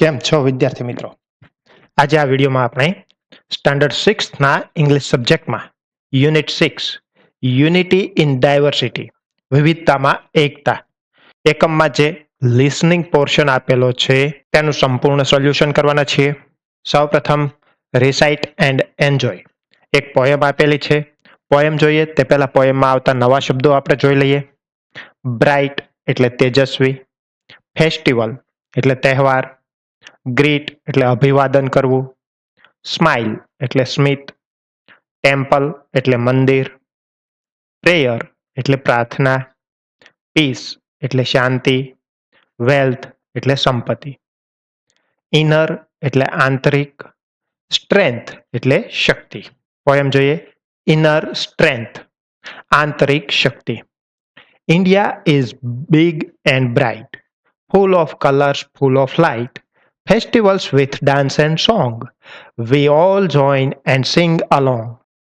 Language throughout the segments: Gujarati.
કેમ છો વિદ્યાર્થી મિત્રો? આજે આ વિડીયોમાં આપણે સ્ટાન્ડર્ડ સિક્સના English સબ્જેક્ટમાં unit six unity in diversity વિવિધતામાં એકતા, એકમમાં જે લિસનિંગ પોર્શન આપેલો છે, તેનું સંપૂર્ણ સોલ્યુશન કરવાના છીએ. સૌપ્રથમ રિસાઇટ એન્ડ એન્જોય એક પોયમ આપેલી છે. પોયમ જોઈએ, તે પહેલાં પોયમમાં આવતા નવા શબ્દો આપણે જોઈ લઈએ. બ્રાઇટ એટલે તેજસ્વી. ફેસ્ટિવલ એટલે તહેવાર. ગ્રીટ એટલે અભિવાદન કરવું સ્માઇલ એટલે સ્મિત ટેમ્પલ એટલે મંદિર પ્રેયર એટલે પ્રાર્થના પીસ એટલે શાંતિ વેલ્થ એટલે સંપત્તિ. ઇનર એટલે આંતરિક સ્ટ્રેન્થ એટલે શક્તિ. પોયમ જોઈએ ઇનર સ્ટ્રેન્થ આંતરિક શક્તિ. India is big and bright full of colours full of light, festivals with dance and song. We all join and sing along.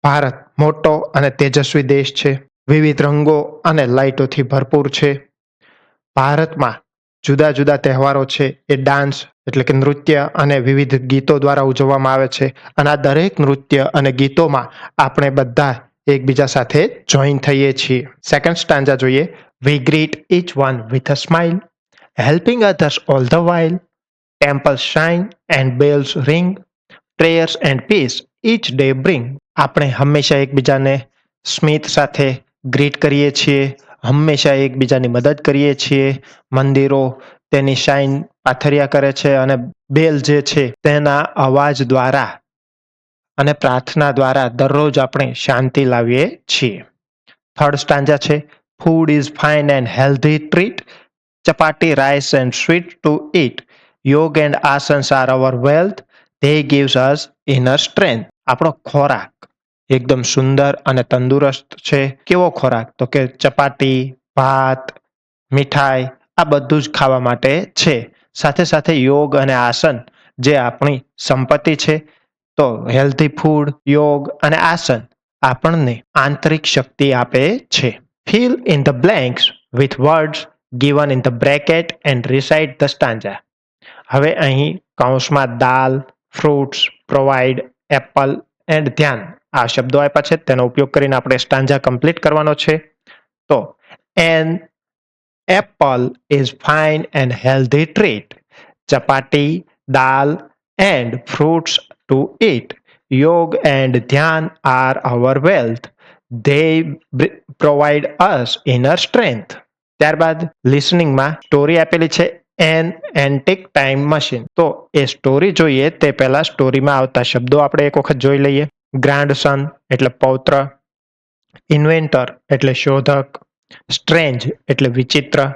Bharat મોટો અને તેજસ્વી દેશ છે વિવિધ રંગો અને લાઇટોથી ભરપૂર છે ભારતમાં જુદા જુદા તહેવારો છે એ ડાન્સ એટલે કે નૃત્ય અને વિવિધ ગીતો દ્વારા ઉજવવામાં આવે છે અને આ દરેક નૃત્ય અને ગીતોમાં આપણે બધા એકબીજા સાથે જોઈન થઈએ છીએ સેકન્ડ સ્ટાન્જા જોઈએ we greet each one with a smile helping others all the while. Temples shine and bells ring prayers and peace each day bring આપણે હંમેશા એકબીજાને સ્મિત સાથે ગ્રીટ કરીએ છીએ, હંમેશા એકબીજાની મદદ કરીએ છીએ. મંદિરો તેની શાઇન પાથરિયા કરે છે અને બેલ જે છે તેના અવાજ દ્વારા અને પ્રાર્થના દ્વારા દરરોજ આપણે શાંતિ લાવીએ છીએ. થર્ડ સ્ટાંજા છે food is fine and healthy treat chapati rice and sweet to eat. Yoga and asanas are our wealth they gives us inner strength આપણો ખોરાક એકદમ સુંદર અને તંદુરસ્ત છે. કેવો ખોરાક? તો કે ચપાટી, ભાત, મીઠાઈ, આ બધું જ ખાવા માટે છે. સાથે સાથે યોગ અને આસન જે આપણી સંપત્તિ છે. તો હેલ્ધી ફૂડ યોગ અને આસન આપણને આંતરિક શક્તિ આપે છે. Fill in the blanks with words given in the bracket and recite the stanza. હવે અહીં કૌંસમાં dal fruits provide apple and dhyan. આ શબ્દો આપ્યા છે, તેનો ઉપયોગ કરીને આપણે સ્ટાંજા કમ્પ્લીટ કરવાનો છે. તો an apple is fine and healthy treat chapati, dal and fruits to eat yoga and dhyan are our wealth they provide us inner strength ત્યારબાદ લિસનિંગમાં સ્ટોરી આપેલી છે એન એન્ટિક ટાઈમ મશીન તો એ સ્ટોરી જોઈએ, તે પહેલા સ્ટોરીમાં આવતા શબ્દો આપણે એક વખત જોઈ લઈએ. ગ્રાન્ડ સન એટલે પૌત્ર. ઇન્વેન્ટર એટલે શોધક. સ્ટ્રેન્જ એટલે વિચિત્ર.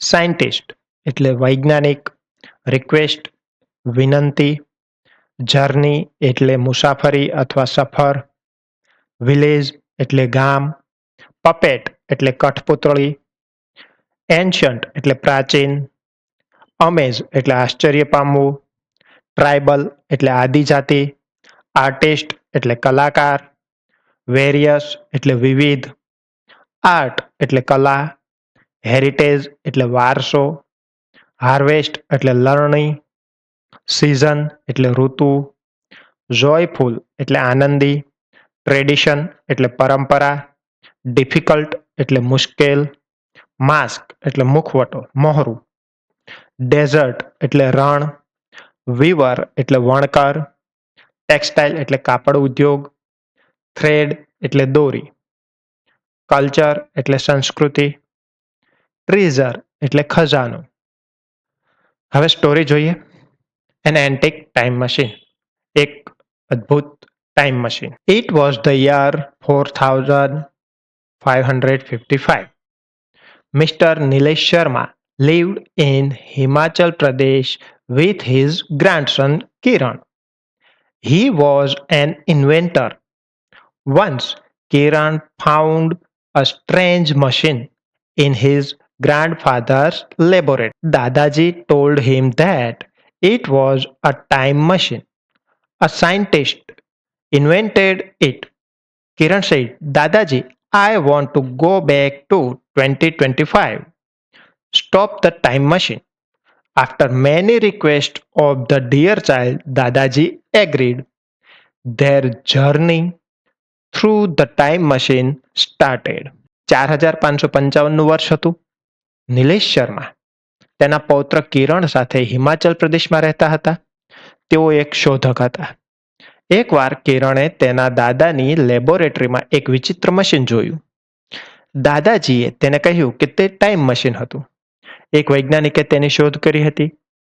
સાયન્ટિસ્ટ એટલે વૈજ્ઞાનિક. રિક્વેસ્ટ વિનંતી. જર્ની એટલે મુસાફરી અથવા સફર. વિલેજ એટલે ગામ. પપેટ એટલે કઠપુતળી. એન્શન્ટ એટલે પ્રાચીન. અમેઝ એટલે આશ્ચર્ય પામવું ટ્રાઇબલ એટલે આદિજાતિ, આર્ટિસ્ટ એટલે કલાકાર, વેરિયસ એટલે વિવિધ, આર્ટ એટલે કલા, હેરિટેજ એટલે વારસો, હાર્વેસ્ટ એટલે લણણી, સિઝન એટલે ઋતુ, જોયફુલ એટલે આનંદી, ટ્રેડિશન એટલે પરંપરા, ડિફિકલ્ટ એટલે મુશ્કેલ, માસ્ક એટલે મુખવટો, મોહરું. ડેઝર્ટ એટલે રણ, વીવર એટલે વણકર, ટેક્સટાઇલ એટલે કાપડ ઉદ્યોગ, થ્રેડ એટલે દોરી, કલ્ચર એટલે સંસ્કૃતિ, ટ્રીઝર એટલે ખજાનો. હવે સ્ટોરી જોઈએ. એન એન્ટિક ટાઈમ મશીન એક અદ્ભુત time machine it was the year four thousand five hundred fifty five mister Nilesh Sharma lived in Himachal Pradesh with his grandson Kiran. He was an inventor. Once Kiran found a strange machine in his grandfather's laboratory. Dadaji told him that it was a time machine. A scientist invented it. Kiran said, Dadaji, I want to go back to 2025. Stop the time machine. After many requests of the dear child, Dadaji agreed. Their journey through the time machine started. ચાર હજાર પાંચસો પંચાવનનું વર્ષ હતું નિલેશ શર્મા તેના પૌત્ર કિરણ સાથે હિમાચલ પ્રદેશમાં રહેતા હતા તેઓ એક શોધક હતા એકવાર કિરણે તેના દાદાની લેબોરેટરીમાં એક વિચિત્ર મશીન જોયું દાદાજીએ તેને કહ્યું કે તે ટાઈમ મશીન હતું એક વૈજ્ઞાનિકે તેની શોધ કરી હતી.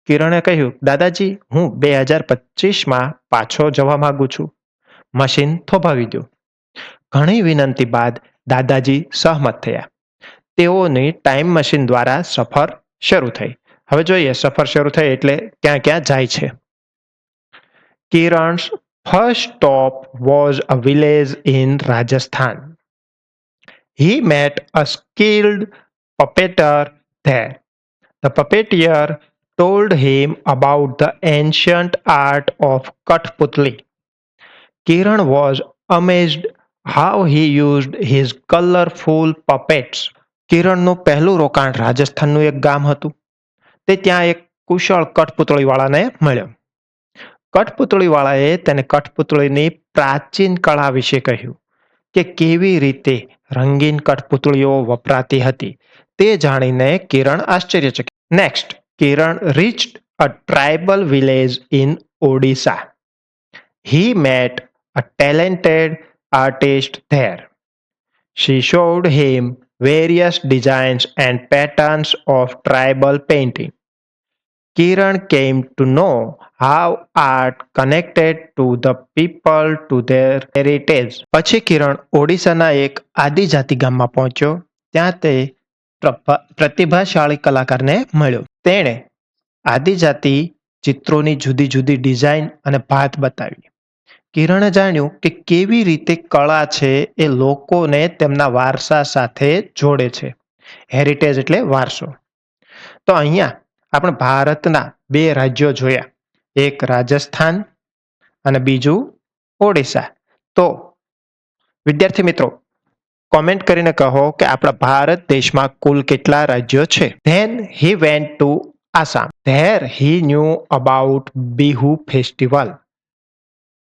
કિરણે કહ્યું, દાદાજી, હું બે હજાર પચીસમાં પાછો જવા માંગુ છું. મશીન થોભાવી દો. ઘણી વિનંતી બાદ દાદાજી સહમત થયા. તેઓની ટાઈમ મશીન દ્વારા સફર શરૂ થઈ. હવે જોઈએ, સફર શરૂ થઈ એટલે ક્યાં ક્યાં જાય છે. Kiran's first stop was a village in Rajasthan he met a skilled puppeteer there. The puppeteer told him about the ancient art of Kathputli. Kiran was amazed how he used his colorful puppets. કિરણનું પહેલું રોકાણ રાજસ્થાનનું એક ગામ હતું તે ત્યાં એક કુશળ કઠપુતળીવાળાને મળ્યો કઠપુતળીવાળાએ તેને કઠપુતળીની પ્રાચીન કળા વિશે કહ્યું કે કેવી રીતે રંગીન કઠપુતળીઓ વપરાતી હતી તે જાણીને કિરણ આશ્ચર્યચકિત next Kiran reached a tribal village in Odisha he met a talented artist there she showed him various designs and patterns of tribal painting. Kiran came to know how art connected to the people to their heritage. પછી કિરણ ઓડિશાના એક આદિજાતિ ગામમાં પહોંચ્યો ત્યાં તે પ્રતિભાશાળી કલાકારને મળ્યો. તેણે આદિજાતિ ચિત્રોની જુદી જુદી ડિઝાઇન અને ભાત બતાવી. કિરણે જાણ્યું કે કેવી રીતે કળા છે એ લોકોને તેમના વારસા સાથે જોડે છે. હેરિટેજ એટલે વારસો. તો અહીંયા આપણે ભારતના બે રાજ્યો જોયા. એક રાજસ્થાન અને બીજું ઓડિશા. તો વિદ્યાર્થી મિત્રો કોમેન્ટ કરીને કહો કે આપણા ભારત દેશમાં કુલ કેટલા રાજ્યો છે? Then he went to Assam there he knew about Bihu festival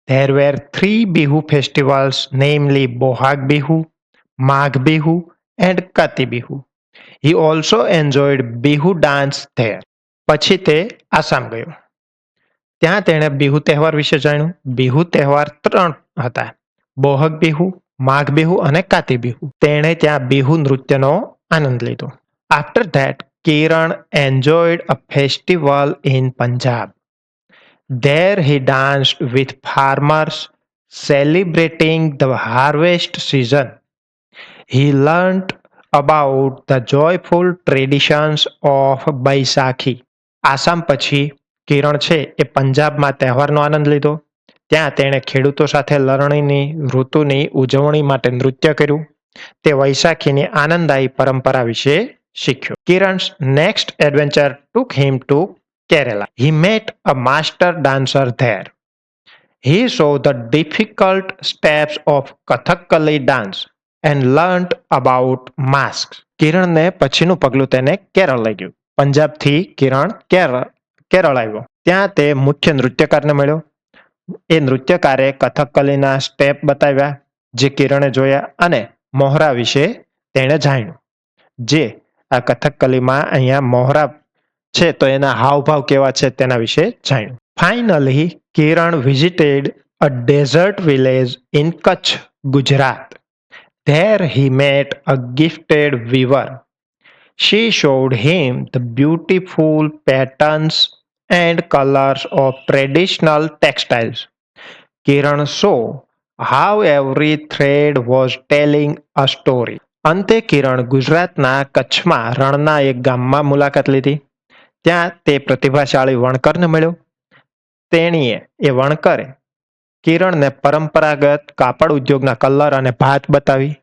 there were three Bihu festivals namely Bohag Bihu Magh Bihu and Kati Bihu he also enjoyed Bihu dance there પછી તે આસામ ગયો. ત્યાં તેણે બિહુ તહેવાર વિશે જાણ્યું. બિહુ તહેવાર ત્રણ હતા. બોહગ બિહુ માઘ બિહુ અને કાતી બિહુ તેણે ત્યાં બિહુ નૃત્યનો આનંદ લીધો after that Kiran enjoyed a festival in Punjab There he danced with farmers celebrating the harvest season. He learnt about the joyful traditions of Baisakhi. Assam પછી કિરણ છે એ પંજાબમાં તહેવારનો આનંદ લીધો ત્યાં તેણે ખેડૂતો સાથે લણણીની ઋતુની, ઉજવણી માટે નૃત્ય કર્યું. તે વૈશાખીની આનંદદાયી પરંપરા વિશે શીખ્યો. Kiran's next adventure took him to Kerala. He met a master dancer there. He saw the difficult steps of Kathakali dance and learn about mask કિરણને પછીનું પગલું તેને કેરળ લઈ ગયું. પંજાબથી કિરણ કેરળ કેરળ આવ્યો. ત્યાં તે મુખ્ય નૃત્યકારને મળ્યો. એ નૃત્યકારે કથકલીના સ્ટેપ બતાવ્યા, જે કિરણે જોયા અને મોહરા વિશે તેણે જાણ્યું. જે આ કથકલીમાં અહીંયા મોહરા છે તો એના હાવભાવ કેવા છે તેના વિશે જાણ્યું. Finally Kiran visited a desert village in Kutch, Gujarat. There he met a gifted weaver she showed him the beautiful patterns and colours of traditional textiles Kiran saw how every thread was telling a story અંતે કિરણ ગુજરાતના કચ્છમાં રણના એક ગામમાં મુલાકાત લીધી. ત્યાં તે પ્રતિભાશાળી વણકરને મળ્યો. તેણીએ એ વણકરે કિરણને પરંપરાગત કાપડ ઉદ્યોગના કલર અને ભાત બતાવી.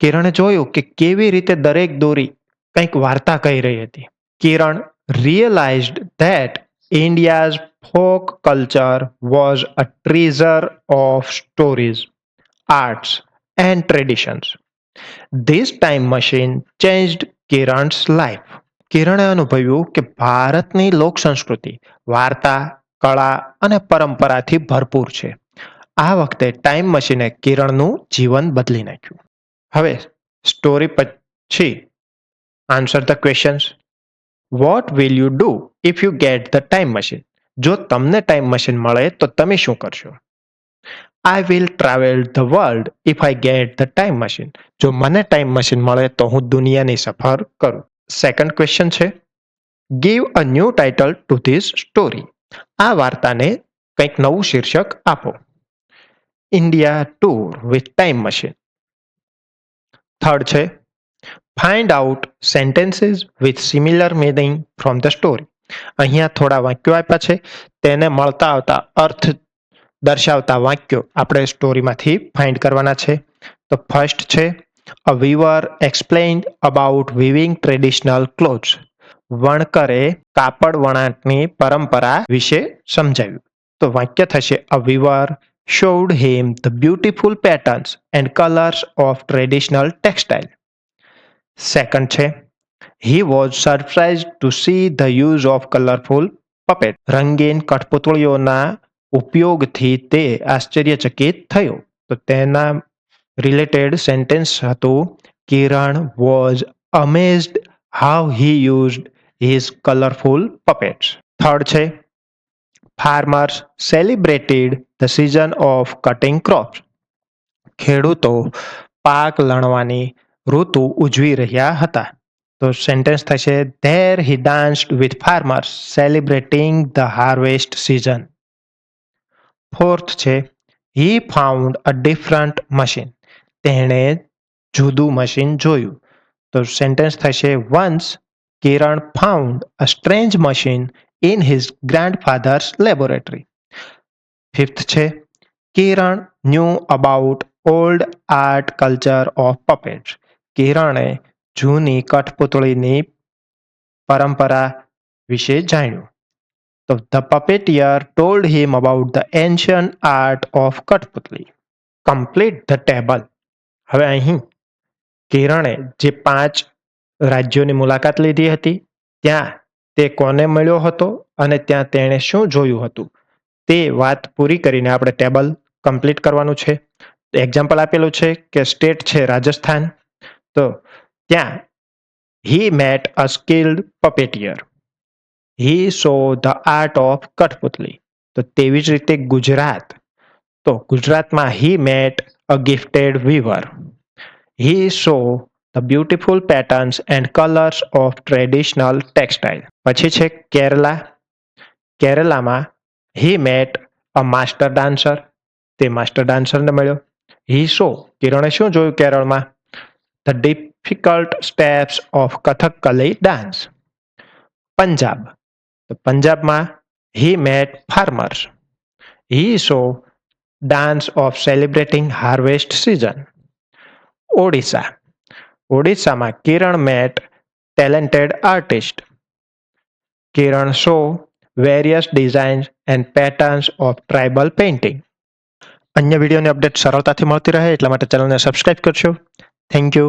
કિરણે જોયું કે કેવી રીતે દરેક દોરી કંઈક વાર્તા કહી રહી હતી. Kiran realised that India's folk culture was a treasure of stories arts and traditions this time machine changed Kiran's life કિરણે અનુભવ્યું કે ભારતની લોક સંસ્કૃતિ વાર્તા કળા અને પરંપરાથી ભરપૂર છે આ વખતે ટાઈમ મશીને કિરણનું જીવન બદલી નાખ્યું. હવે સ્ટોરી પછી answer the questions what will you do if you get the time machine જો તમને ટાઈમ મશીન મળે, તો તમે શું કરશો? I will travel the world if I get the time machine જો મને ટાઈમ મશીન મળે, તો હું દુનિયાની સફર કરું. સેકન્ડ ક્વેશ્ચન છે give a new title to this story આ વાર્તાને કંઈક નવું શીર્ષક આપો. India tour with time machine third છે find out sentences with similar meaning from the story અહીંયા થોડા વાક્યો આપ્યા છે. તેને મળતા આવતા અર્થ દર્શાવતા વાક્યો આપણે સ્ટોરીમાંથી ફાઇન્ડ કરવાના છે. તો ફર્સ્ટ છે a weaver explained about weaving traditional clothes વણકરે કાપડ વણાટની પરંપરા વિશે સમજાવ્યું. તો વાક્ય થશે a weaver showed him the beautiful patterns and colours of traditional textile. Second છે, he was surprised to see the use of colorful puppet. રંગીન કઠપુતળીઓના ઉપયોગથી તે આશ્ચર્યચકિત થયો. તો તેના રિલેટેડ સેન્ટેન્સ હતું, Kiran was amazed how he used his colourful puppets third છે farmers celebrated the season of cutting crops ખેડૂતો પાક લણવાની ઋતુ ઉજવી રહ્યા હતા. તો સેન્ટેન્સ થશે there he danced with farmers celebrating the harvest season fourth છે he found a different machine તેણે જુદું મશીન જોયું. તો સેન્ટેન્સ થશે once Kiran found a strange machine in his grandfather's laboratory fifth છે Kiran knew about old art culture of puppets કિરણે જૂની કઠપુતળીની પરંપરા વિશે જાણ્યું. તો the puppeteer told him about the ancient art of કઠપુતળી. Complete the table હવે અહીં કિરણે જે પાંચ રાજ્યોની મુલાકાત લીધી હતી, ત્યાં તે કોને મળ્યો હતો અને ત્યાં તેણે શું જોયું હતું, તે વાત પૂરી કરીને આપણે ટેબલ કમ્પ્લીટ કરવાનું છે. એક્ઝામ્પલ આપેલું છે કે સ્ટેટ છે રાજસ્થાન. તો ત્યાં he met a skilled puppeteer he saw the art of કઠપુતલી. તો તેવી જ રીતે ગુજરાત. તો ગુજરાતમાં he met a gifted weaver he saw the beautiful patterns and colours of traditional textile પછી છે Kerala. કેરલામાં he met a master dancer તે માસ્ટર ડાન્સરને મળ્યો. હી સો કિરણે શું જોયું કેરળમાં? The difficult steps of Kathakali dance Punjab તો પંજાબમાં he met farmers he saw dance of celebrating harvest season Odisha ઓડિશામાં Kiran met talented artist Kiran show various designs and patterns of tribal painting અન્ય વિડીયોની અપડેટ સરળતાથી મળતી રહે, એટલા માટે ચેનલને સબસ્ક્રાઇબ કરશો થેન્ક યુ